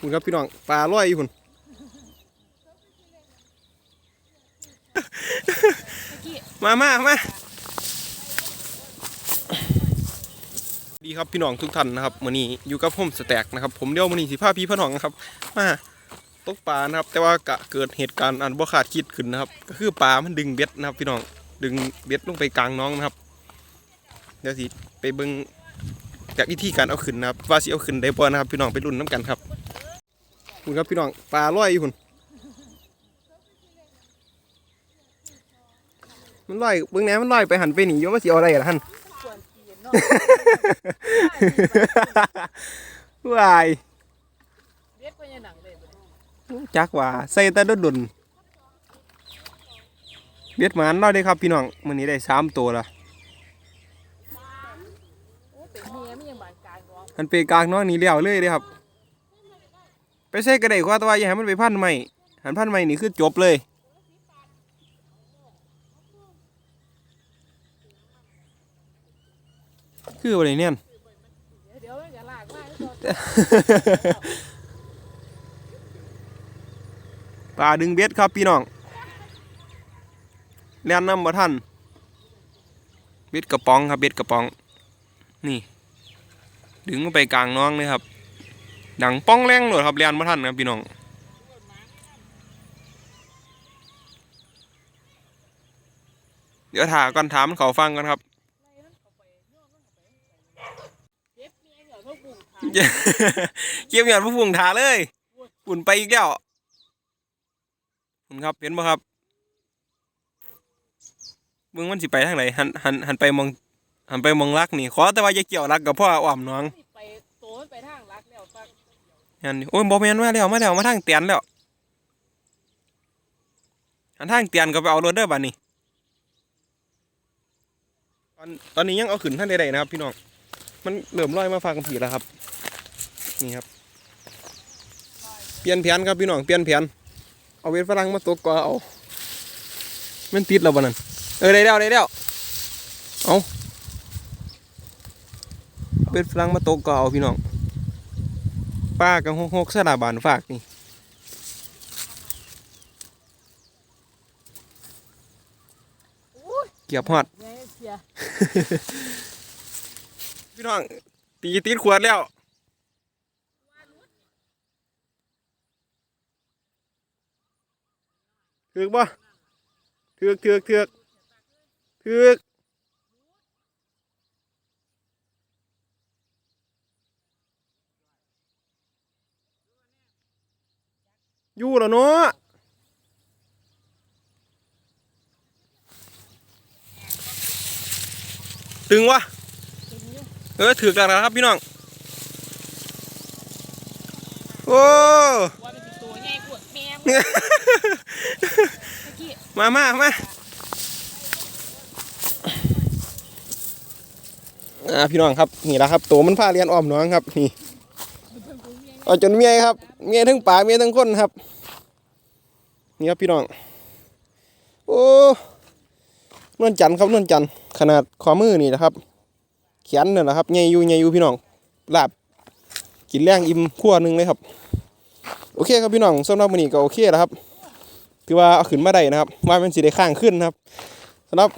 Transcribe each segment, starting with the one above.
คุณครับพี่น้องปลาลอยอยู่คุณมามามาดีครับพี่น้องทุกท่านนะครับมื้อนี้อยู่กับผมสแต็กนะครับ ผมเดียวมื้อนี้สิพาพี่พ่อน้องนะครับมาตกปลานะครับ แต่ว่ากะเกิดเหตุการณ์อันบ่คาดคิดขึ้นนะครับ ก็คือปลามันดึงเบ็ดนะครับ พี่น้องดึงเบ็ดลงไปกลางน้องนะครับเดี๋ยวสิไปเบิ่งจากวิธีการเอาขึ้นนะครับ ว่าสิเอาขึ้นได้บ่นะครับ พี่น้องไปลุ้นน้ำกันครับ คุณครับพี่น้องปลาลอยอยู่คุณมันลอยเบิ่งแหนมันลอยไปหันไปหนีอยู่ว่าสิเอาอะไรล่ะท่านส่วนจีนเนาะวายเรียกว่าอย่างหนังเลยบ่ได้จักว่าใส่แต่ดุนๆเบ็ดหมานลอยได้ครับพี่น้องมื้อนี้ได้สามตัวละโอ้เป็นเมียมันยังบานกลางเนาะหันไปกลางน้องนี่เลี้ยวเลยเด้ครับ ไปใส่กระไดกว่าแต่ว่าอย่าให้มันไปพันใหม่หันพันใหม่นี่คือจบเลยคืออะไรเนี่ยปลาดึงเบ็ดครับพี่น้องเลียนน้ำมาท่านเบ็ดกระป๋องครับเบ็ดกระป๋อง นี่ ดึงลงไปกลางน้องเลยครับ ดังป้องแรงเลยครับเลียนมาท่านครับพี่น้องเดี๋ยวถาก่อนถามเขาฟังกันครับเจ็บเมียเหรอพวกบุ๋งทาเกี่ยวหยอดผู้ฟุงถาเลยฝุ่นไปอีกแล้วคุณครับเห็นบ่ครับมึงมันสิไปทางไหนหันหันหันไปมองหันไปมองรักนี่ ขอแต่ว่าอย่าเกี่ยวรักกับพ่ออ้อมน้อง ไปทางรักแล้วฟังยันนี่โอ้ยบ่แมนมาแล้วมาแล้วมาทางเตียนแล้วหันทางเตียนก็ไปเอารถเด้อบัดนี้ตอนตอนนี้ยังเอาขึ้นท่านใดๆนะครับ พี่น้องมันเริ่มลอยมาฟังผีแล้วครับ นี่ครับ เปลี่ยนแผนครับพี่น้องเปลี่ยนแผนเอาเวทฝรั่งมาตกก็เอามันติดแล้วบ่นั่นเออได้แล้วได้แล้วเอาเอาเวทฝรั่งมาตกก็เอาพี่น้อง ป้ากับหกหกสลาบานฝากนี่เกียบฮอดไงเสียพี่น้อง ตีติดขวดแล้วถือกบ่ถือกถือกถือกถือก ยู่แล้วเนาะตึงวะจริงอยู่เออถือกแล้วนะครับพี่น้อง โอ้ว่ามันเป็นตัวใหญ่กว่าแม่มึงเมื่อกี้มามามาอ่าพี่น้องครับนี่แหละครับตัวมันพาเรียนอ้อมน้องครับนี่มัน เอาจนเมียครับ เมียทั้งป่าเมียทั้งคนครับ นี่ครับพี่น้อง โอ้นวลจันทร์ครับนวลจันทร์ขนาดขอมือนี่นะครับ เขียนเนี่ยนะครับใหญ่อยู่ใหญ่อยู่พี่น้องลาบกินแรงอิ่มขั้วหนึ่งเลยครับ โอเคครับพี่น้องสำหรับมื้อนี้ก็โอเคแล้วครับถือว่าเอาขึ้นมาได้นะครับว่าเป็นสีได้ข้างขึ้นนะครับสำหรับ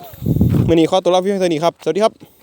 มื้อนี้ขอตัวลาพี่เพียงเท่านี้ครับ สวัสดีครับ